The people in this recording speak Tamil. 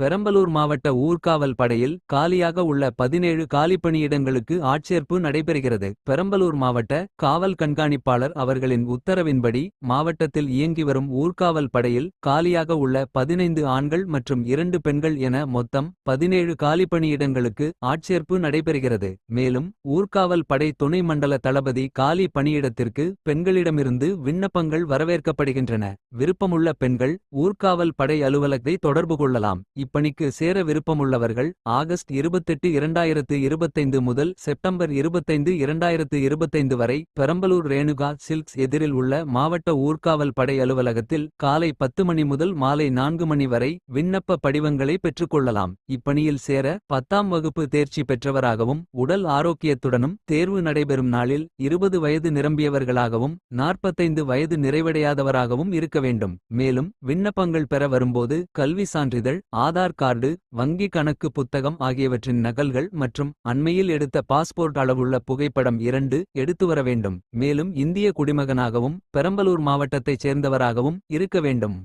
பெரம்பலூர் மாவட்ட ஊர்காவல் படையில் காலியாக உள்ள பதினேழு காலிப்பணியிடங்களுக்கு ஆட்சேர்ப்பு நடைபெறுகிறது. பெரம்பலூர் மாவட்ட காவல் கண்காணிப்பாளர் அவர்களின் உத்தரவின்படி மாவட்டத்தில் இயங்கி வரும் ஊர்காவல் படையில் காலியாக உள்ள பதினைந்து ஆண்கள் மற்றும் இரண்டு பெண்கள் என மொத்தம் பதினேழு காலிப்பணியிடங்களுக்கு ஆட்சேர்ப்பு நடைபெறுகிறது. மேலும் ஊர்காவல் படை துணை மண்டல தளபதி காலி பணியிடத்திற்கு பெண்களிடமிருந்து விண்ணப்பங்கள் வரவேற்கப்படுகின்றன. விருப்பமுள்ள பெண்கள் ஊர்காவல் படை அலுவலகத்தை தொடர்பு கொள்ளலாம். இப்பணிக்கு சேர விருப்பமுள்ளவர்கள் ஆகஸ்ட் இருபத்தெட்டு இரண்டாயிரத்து இருபத்தைந்து முதல் செப்டம்பர் இருபத்தைந்து இரண்டாயிரத்து இருபத்தைந்து வரை பெரம்பலூர் ரேணுகா சில்க்ஸ் எதிரில் உள்ள மாவட்ட ஊர்காவல் படை அலுவலகத்தில் காலை பத்து மணி முதல் மாலை நான்கு மணி வரை விண்ணப்ப படிவங்களை பெற்றுக்கொள்ளலாம். இப்பணியில் சேர பத்தாம் வகுப்பு தேர்ச்சி பெற்றவராகவும் உடல் ஆரோக்கியத்துடனும் தேர்வு நடைபெறும் நாளில் இருபது வயது நிரம்பியவர்களாகவும் நாற்பத்தைந்து வயது நிறைவடையாதவராகவும் இருக்க வேண்டும். மேலும் விண்ணப்பங்கள் பெற வரும்போது கல்வி சான்றிதழ் ஆதார் ஆதார் கார்டு வங்கி கணக்கு புத்தகம் ஆகியவற்றின் நகல்கள் மற்றும் அண்மையில் எடுத்த பாஸ்போர்ட் அளவுள்ள புகைப்படம் இரண்டு எடுத்து வர வேண்டும். மேலும் இந்திய குடிமகனாகவும் பெரம்பலூர் மாவட்டத்தைச் சேர்ந்தவராகவும் இருக்க வேண்டும்.